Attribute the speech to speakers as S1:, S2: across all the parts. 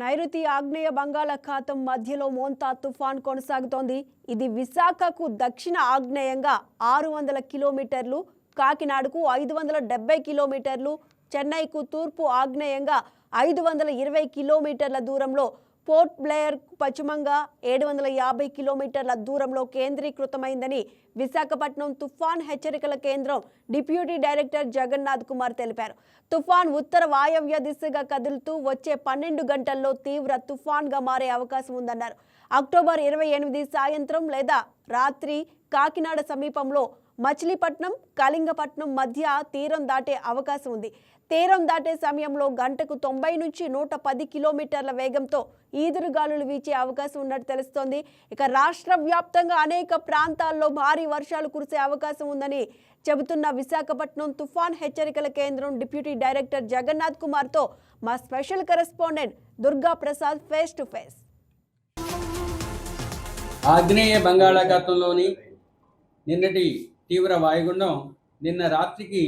S1: నైరుతి ఆగ్నేయ బంగాళాఖాతం మధ్యలో మోంతా తుఫాన్ కొనసాగుతోంది. ఇది విశాఖకు దక్షిణ ఆగ్నేయంగా ఆరు వందల కిలోమీటర్లు కాకినాడకు ఐదు వందల డెబ్బై కిలోమీటర్లు చెన్నైకు తూర్పు ఆగ్నేయంగా ఐదు వందల ఇరవై కిలోమీటర్ల దూరంలో పోర్ట్ బ్లేయర్ పశ్చిమంగా ఏడు వందల యాభై కిలోమీటర్ల దూరంలో కేంద్రీకృతమైందని విశాఖపట్నం తుఫాన్ హెచ్చరికల కేంద్రం డిప్యూటీ డైరెక్టర్ జగన్నాథ్ కుమార్ తెలిపారు. తుఫాన్ ఉత్తర వాయవ్య దిశగా కదులుతూ వచ్చే పన్నెండు గంటల్లో తీవ్ర తుఫాన్గా మారే అవకాశం ఉందన్నారు. అక్టోబర్ ఇరవై ఎనిమిది సాయంత్రం లేదా రాత్రి కాకినాడ సమీపంలో మచిలీపట్నం కళింగపట్నం మధ్య తీరం దాటే అవకాశం ఉంది. తీరం దాటే సమయంలో గంటకు తొంభై నుంచి నూట పది కిలోమీటర్ల వేగంతో ఈదురుగాలులు వీచే అవకాశం ఉన్నట్టు తెలుస్తోంది. ఇక రాష్ట్ర వ్యాప్తంగా అనేక ప్రాంతాల్లో భారీ వర్షాలు కురిసే అవకాశం ఉందని చెబుతున్న విశాఖపట్నం తుఫాన్ హెచ్చరికల కేంద్రం డిప్యూటీ డైరెక్టర్ జగన్నాథ్ కుమార్తో మా special correspondent Durga Prasad face to face.
S2: ఆగ్నేయ బంగాళాఖాతంలోని నిన్నటి తీవ్ర వాయుగుండం నిన్న రాత్రికి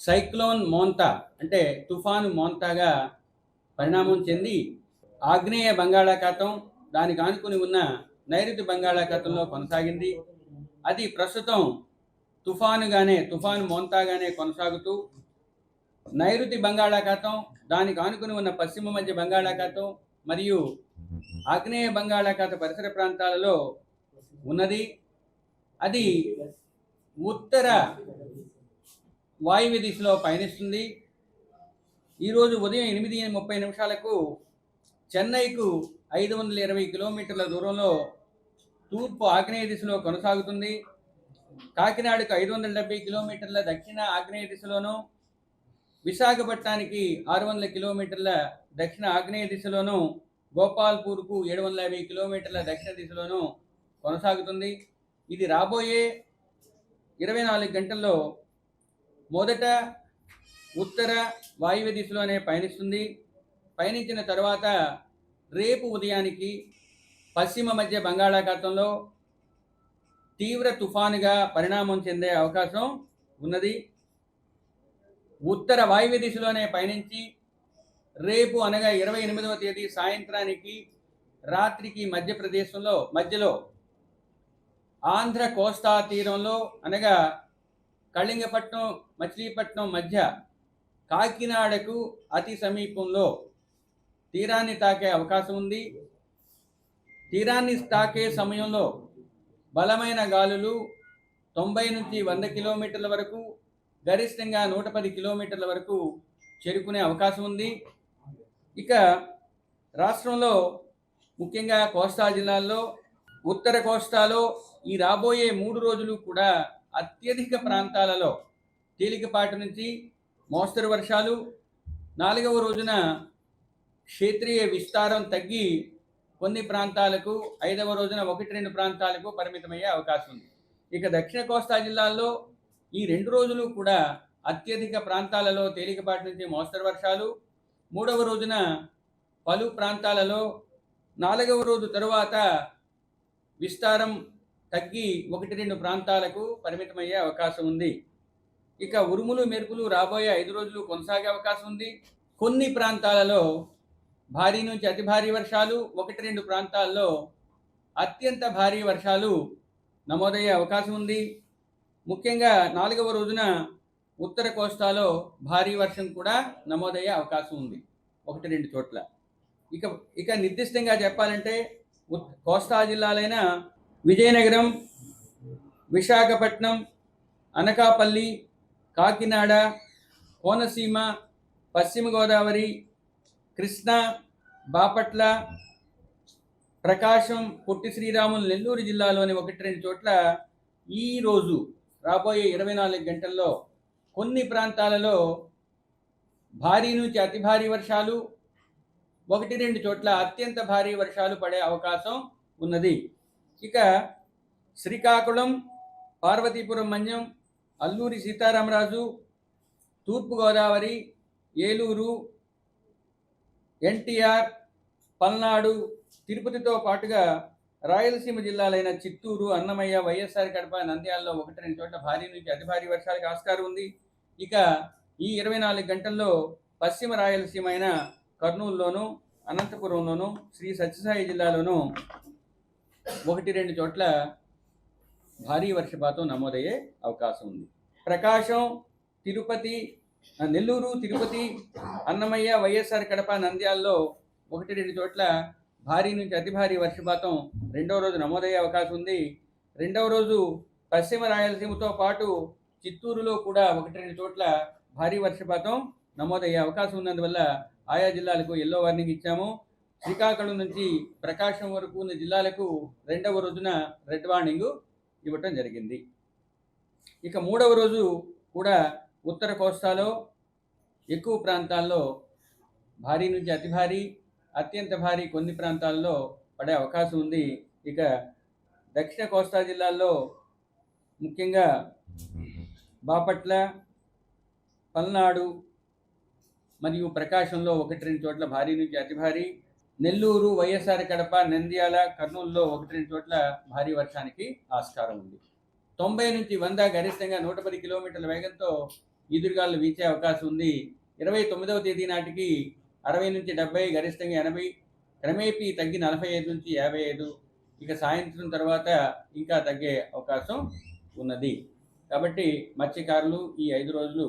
S2: సైక్లోన్ మోంతా అంటే తుఫాను మోంతాగా పరిణామం చెంది ఆగ్నేయ బంగాళాఖాతం దానికి ఆనుకుని ఉన్న నైరుతి బంగాళాఖాతంలో కొనసాగింది. అది ప్రస్తుతం తుఫానుగానే తుఫాను మోంతాగానే కొనసాగుతూ నైరుతి బంగాళాఖాతం దానికి ఆనుకుని ఉన్న పశ్చిమ మధ్య బంగాళాఖాతం మరియు ఆగ్నేయ బంగాళాఖాత పరిసర ప్రాంతాలలో ఉన్నది. అది ఉత్తర వాయువ్య దిశలో పయనిస్తుంది. ఈరోజు ఉదయం ఎనిమిది ముప్పై నిమిషాలకు చెన్నైకు ఐదు వందల ఇరవై కిలోమీటర్ల దూరంలో తూర్పు ఆగ్నేయ దిశలో కొనసాగుతుంది. కాకినాడకు ఐదు వందల డెబ్బై కిలోమీటర్ల దక్షిణ ఆగ్నేయ దిశలోను విశాఖపట్నానికి ఆరు వందల కిలోమీటర్ల దక్షిణ ఆగ్నేయ దిశలోను గోపాల్పూర్కు ఏడు వందల యాభై కిలోమీటర్ల దక్షిణ దిశలోను కొనసాగుతుంది. ఇది రాబోయే ఇరవై నాలుగు గంటల్లో మొదట ఉత్తర వాయువ్య దిశలోనే పయనిస్తుంది. పయనించిన తర్వాత రేపు ఉదయానికి పశ్చిమ మధ్య బంగాళాఖాతంలో తీవ్ర తుఫానుగా పరిణామం చెందే అవకాశం ఉన్నది. ఉత్తర వాయువ్య దిశలోనే పయనించి రేపు అనగా ఇరవై ఎనిమిదవ తేదీ సాయంత్రానికి రాత్రికి మధ్యప్రదేశంలో మధ్యలో ఆంధ్ర కోస్తా తీరంలో అనగా కళింగపట్నం మచిలీపట్నం మధ్య కాకినాడకు అతి సమీపంలో తీరాన్ని తాకే అవకాశం ఉంది. తీరాన్ని తాకే సమయంలో బలమైన గాలులు తొంభై నుంచి వంద కిలోమీటర్ల వరకు గరిష్టంగా నూట పది కిలోమీటర్ల వరకు చేరుకునే అవకాశం ఉంది. ఇక రాష్ట్రంలో ముఖ్యంగా కోస్తా జిల్లాల్లో ఉత్తర కోస్తాలో ఈ రాబోయే మూడు రోజులు కూడా అత్యధిక ప్రాంతాలలో తేలికపాటి నుంచి మోస్తరు వర్షాలు నాలుగవ రోజున క్షేత్రీయ విస్తారం తగ్గి కొన్ని ప్రాంతాలకు ఐదవ రోజున ఒకటి రెండు ప్రాంతాలకు పరిమితమయ్యే అవకాశం ఉంది. ఇక దక్షిణ కోస్తా జిల్లాల్లో ఈ రెండు రోజులు కూడా అత్యధిక ప్రాంతాలలో తేలికపాటి నుంచి మోస్తరు వర్షాలు మూడవ రోజున పలు ప్రాంతాలలో నాలుగవ రోజు తరువాత విస్తారం తగ్గి ఒకటి రెండు ప్రాంతాలకు పరిమితమయ్యే అవకాశం ఉంది. ఇక ఉరుములు మెరుపులు రాబోయే ఐదు రోజులు కొనసాగే అవకాశం ఉంది. కొన్ని ప్రాంతాలలో భారీ నుంచి అతి భారీ వర్షాలు ఒకటి రెండు ప్రాంతాల్లో అత్యంత భారీ వర్షాలు నమోదయ్యే అవకాశం ఉంది. ముఖ్యంగా నాలుగవ రోజున ఉత్తర కోస్తాలో భారీ వర్షం కూడా నమోదయ్యే అవకాశం ఉంది. ఒకటి రెండు చోట్ల. ఇక ఇక నిర్దిష్టంగా చెప్పాలంటే కోస్తా జిల్లాలైన విజయనగరం విశాఖపట్నం అనకాపల్లి కాకినాడ కోనసీమ పశ్చిమ గోదావరి కృష్ణా బాపట్ల ప్రకాశం పొట్టి శ్రీరాములు నెల్లూరు జిల్లాలోని ఒకటి రెండు చోట్ల ఈరోజు రాబోయే ఇరవై నాలుగు గంటల్లో కొన్ని ప్రాంతాలలో భారీ నుంచి అతి భారీ వర్షాలు ఒకటి రెండు చోట్ల అత్యంత భారీ వర్షాలు పడే అవకాశం ఉన్నది. ఇక శ్రీకాకుళం పార్వతీపురం మన్యం అల్లూరి సీతారామరాజు తూర్పుగోదావరి ఏలూరు ఎన్టీఆర్ పల్నాడు తిరుపతితో పాటుగా రాయలసీమ జిల్లాలైన చిత్తూరు అన్నమయ్య వైఎస్ఆర్ కడప నంద్యాలలో ఒకటి రెండు చోట్ల భారీ నుంచి అతి భారీ వర్షాలకు ఆస్కారం ఉంది. ఇక ఈ ఇరవై నాలుగు గంటల్లో పశ్చిమ రాయలసీమ అయిన కర్నూలులోను అనంతపురంలోను శ్రీ సత్యసాయి జిల్లాలోను ఒకటి రెండు చోట్ల భారీ వర్షపాతం నమోదయ్యే అవకాశం ఉంది. ప్రకాశం తిరుపతి నెల్లూరు తిరుపతి అన్నమయ్య వైఎస్ఆర్ కడప నంద్యాలలో ఒకటి రెండు చోట్ల భారీ నుంచి అతి భారీ వర్షపాతం రెండవ రోజు నమోదయ్యే అవకాశం ఉంది. రెండవ రోజు పశ్చిమ రాయలసీమతో పాటు చిత్తూరులో కూడా ఒకటి రెండు చోట్ల భారీ వర్షపాతం నమోదయ్యే అవకాశం ఉన్నందువల్ల ఆయా జిల్లాలకు ఎల్లో వార్నింగ్ ఇచ్చాము. శ్రీకాకుళం నుంచి ప్రకాశం వరకు ఉన్న జిల్లాలకు రెండవ రోజున రెడ్ వార్నింగ్ ఇవ్వటం జరిగింది. ఇక మూడవ రోజు కూడా ఉత్తర కోస్తాలో ఎక్కువ ప్రాంతాల్లో భారీ నుంచి అతి భారీ అత్యంత భారీ కొన్ని ప్రాంతాల్లో పడే అవకాశం ఉంది. ఇక దక్షిణ కోస్తా జిల్లాల్లో ముఖ్యంగా బాపట్ల పల్నాడు మరియు ప్రకాశంలో ఒకటి రెండు చోట్ల భారీ నుంచి అతి భారీ. నెల్లూరు వైఎస్ఆర్ కడప నంద్యాల కర్నూలులో ఒకటి రెండు చోట్ల భారీ వర్షానికి ఆస్కారం ఉంది. తొంభై నుంచి వంద గరిష్టంగా నూట పది కిలోమీటర్ల వేగంతో ఈదురుగాలు వీచే అవకాశం ఉంది. ఇరవై తొమ్మిదవ తేదీ నాటికి అరవై నుంచి డెబ్బై గరిష్టంగా ఎనభై క్రమేపీ తగ్గి నలభై ఐదు నుంచి యాభై ఐదు. ఇక సాయంత్రం తర్వాత ఇంకా తగ్గే అవకాశం ఉన్నది. కాబట్టి మత్స్యకారులు ఈ ఐదు రోజులు